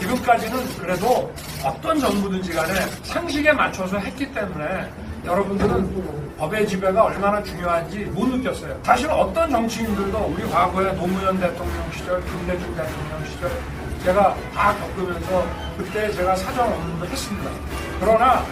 지금까지는 그래도 어떤 정부든지 간에 상식에 맞춰서 했기 때문에 여러분들은 법의 지배가 얼마나 중요한지 못 느꼈어요. 사실 어떤 정치인들도 우리 과거에 노무현 대통령 시절, 김대중 대통령 시절 제가 다 겪으면서 그때 제가 사정 업무도 했습니다. 그러나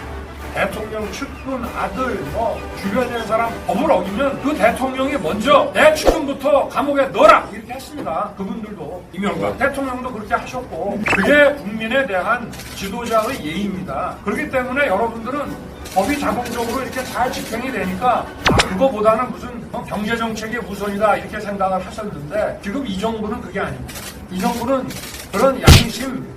대통령 측근 아들 뭐 있는 사람 법을 어기면 그 대통령이 먼저 내 측근부터 감옥에 넣어라 이렇게 했습니다. 그분들도 이명박 대통령도 그렇게 하셨고 그게 국민에 대한 지도자의 예의입니다. 그렇기 때문에 여러분들은 법이 자동적으로 이렇게 잘 집행이 되니까 아 그거보다는 무슨 어, 경제 정책이 우선이다 이렇게 생각을 하셨는데 지금 이 정부는 그게 아닙니다. 이 정부는 그런 양심,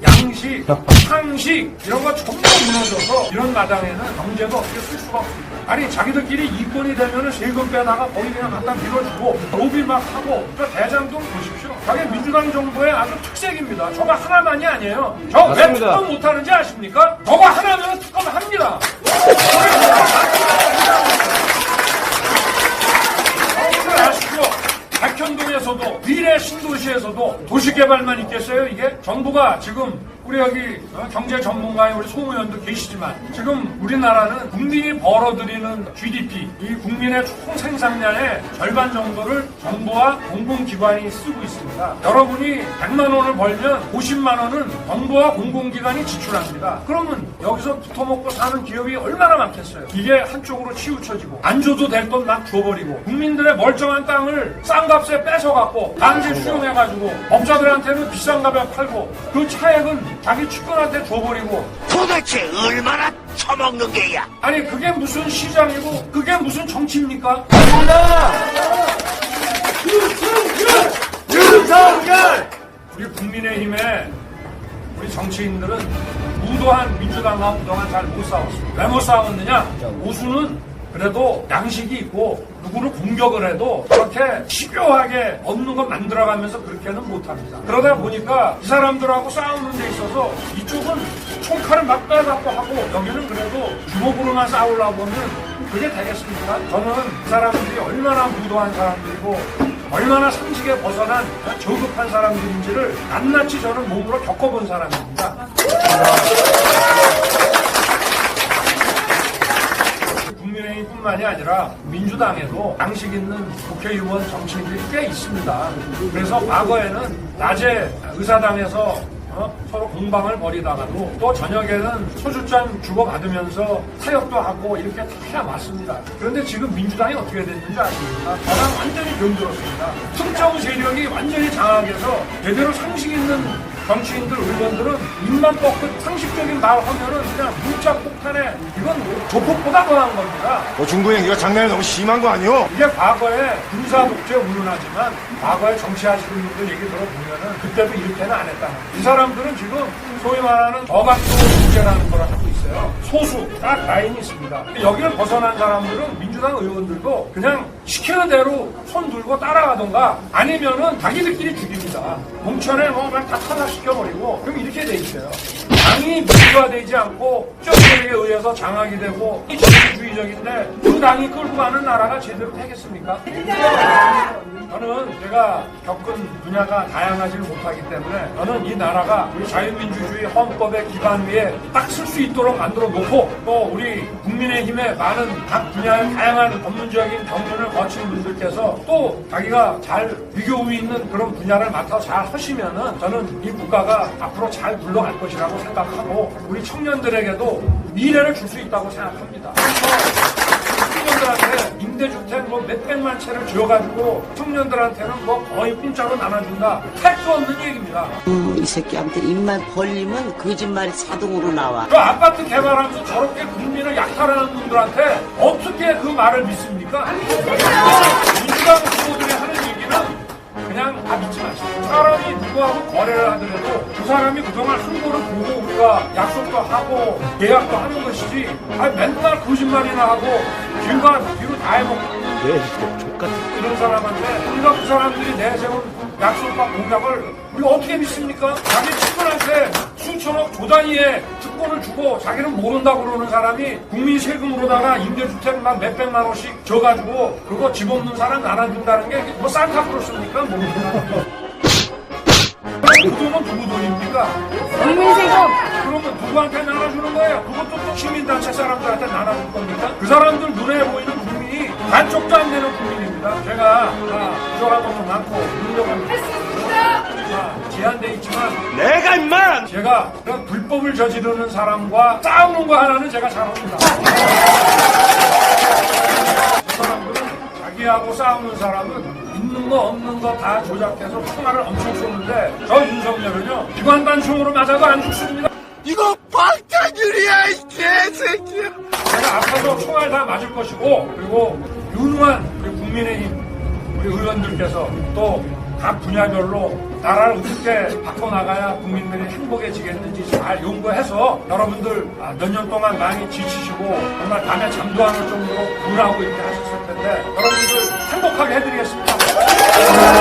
양식, 상식 이런 거 전부 무너져서 이런 마당에는 경제가 어떻게 쓸 수가 없습니다. 아니 자기들끼리 이권이 되면은 세금 빼다가 거기 그냥 갖다 밀어주고 로비 막 하고 그 대장동 보십시오. 저게 민주당 정부의 아주 특색입니다. 저거 하나만이 아니에요. 저왜 맞습니다. 특검 못하는지 아십니까? 저거 하나면 특검 합니다. 여러분들 아시죠? 백현동에서도 미래 신도시에서도 도시개발만 있겠어요 이게? 정부가 지금 우리 여기 어, 경제 전문가의 우리 송 의원도 계시지만 지금 우리나라는 국민이 벌어들이는 GDP 이 국민의 총 생산량의 절반 정도를 정부와 공공기관이 쓰고 있습니다. 여러분이 100만 원을 벌면 50만 원은 정부와 공공기관이 지출합니다. 그러면 여기서 붙어먹고 사는 기업이 얼마나 많겠어요? 이게 한쪽으로 치우쳐지고 안 줘도 될 돈 막 줘버리고 국민들의 멀쩡한 땅을 싼 값에 뺏어갖고 강제 수용해가지고 업자들한테는 비싼 값에 팔고 그 차액은 자기 측근한테 줘버리고 도대체 얼마나 처먹는 게야? 아니 그게 무슨 시장이고 그게 무슨 정치입니까? 윤석열! 우리 국민의힘에 우리 정치인들은 무도한 민주당과 그동안 잘 못 싸웠습니다. 왜 못 싸웠느냐? 우수는 그래도 양식이 있고 누구를 공격을 해도 그렇게 집요하게 없는 거 만들어가면서 그렇게는 못합니다. 그러다 보니까 이 사람들하고 싸우는 데 있어서 이쪽은 총칼을 막 빼갖고 하고 여기는 그래도 주먹으로만 싸우려고 하면 그게 되겠습니까? 저는 이 사람들이 얼마나 무도한 사람들이고 얼마나 상식에 벗어난 저급한 사람들인지를 낱낱이 저는 몸으로 겪어본 사람입니다. 국민의힘 뿐만이 아니라 민주당에도 양식 있는 국회의원 정치인들이 꽤 있습니다. 그래서 과거에는 낮에 의사당에서 어? 서로 공방을 벌이다가도 또 저녁에는 소주잔 주고받으면서 타협도 하고 이렇게 다 해왔습니다. 그런데 지금 민주당이 어떻게 됐는지 아십니까? 저랑 완전히 병들었습니다. 특정 세력이 완전히 장악해서 제대로 상식 있는 정치인들, 의원들은 입만 뻗고 상식적인 말 하면은 그냥 문자 폭탄에 이건 뭐 조폭보다 더한 겁니다. 너 중구 행기가 장난이 너무 심한 거 아니오? 이게 과거에 군사 독재 운운하지만 과거에 정치하시는 분들 얘기 들어보면은 그때도 이렇게는 안 했다는 거예요. 이 사람들은 지금 소위 말하는 저각도 걸 하고 있어요. 소수 딱 라인이 있습니다. 여기를 벗어난 사람들은 민주당 의원들도 그냥 시키는 대로 손 들고 따라가던가 아니면은 자기들끼리 죽입니다. 공천에 뭐다 탄압시켜버리고 그럼 이렇게 돼 있어요. 당이 민주화되지 않고 정부에 의해서 장악이 되고 민주주의적인데 그 당이 끌고 가는 나라가 제대로 되겠습니까? 저는 제가 겪은 분야가 다양하지를 못하기 때문에 저는 이 나라가 우리 자유민주주의 헌법의 기반 위에 딱 쓸 수 있도록 만들어 놓고 또 우리 국민의힘의 많은 각 분야의 다양한 법문적인 경륜을 거친 분들께서 또 자기가 잘 위교우 있는 그런 분야를 맡아서 잘 하시면은 저는 이 국가가 앞으로 잘 굴러갈 것이라고 생각하고 우리 청년들에게도 미래를 줄 수 있다고 생각합니다. 청년들한테 임대주택 뭐 몇백만 채를 지어가지고 청년들한테는 뭐 거의 공짜로 나눠준다. 택도 없는 얘기입니다. 음, 이 새끼한테 입만 벌리면 거짓말이 자동으로 나와. 그 아파트 개발하면서 저렇게 국민을 약탈하는 분들한테 어떻게 그 말을 믿습니까? 민주당 후보들이 하는 얘기는 그냥 다 믿지 마시고 사람이 누구하고 거래를 하더라도 그 사람이 그동안 한 거를 보고 우리가 약속도 하고 계약도 하는 것이지 아니 맨날 거짓말이나 하고 뒤가 뒤로 다 해먹고 이런 사람한테 우리가 그 사람들이 내세운 약속과 공약을 우리가 어떻게 믿습니까? 자기 친구한테 수천억 조 단위의 특권을 주고 자기는 모른다고 그러는 사람이 국민 세금으로다가 임대주택 만 몇백만 원씩 줘가지고 그거 집 없는 사람 나눠준다는 게 뭐 산타크로스입니까? 모르는 그 돈은 누구 돈입니까? 국민 세금 그러면 누구한테 나눠주는 거예요? 그것도 또 시민단체 사람들한테 나눠줄 겁니까? 그 사람들 눈에 보이는 국민이 반쪽도 안 되는 국민입니다. 제가 아, 부족한 것도 많고 능력은 아, 제한돼 있지만 내가 임마! 제가 그런 불법을 저지르는 사람과 싸우는 거 하나는 제가 잘합니다. 저 사람들은 자기하고 싸우는 사람은 거 없는 거 다 조작해서 총알을 엄청 쏘는데 저 윤석열은요 기관단 총으로 맞아도 안 죽습니다. 이거 방탄유리야 이 개새끼야 제가 앞에서 총알 다 맞을 것이고 그리고 유능한 우리 국민의힘 우리 의원들께서 또 각 분야별로 나라를 어떻게 바꿔나가야 국민들이 행복해지겠는지 잘 연구해서 여러분들 아, 몇년 동안 많이 지치시고 정말 밤에 잠도 안 올 정도로 우울하고 이렇게 하셨을 텐데 여러분들 행복하게 해드리겠습니다. Thank you.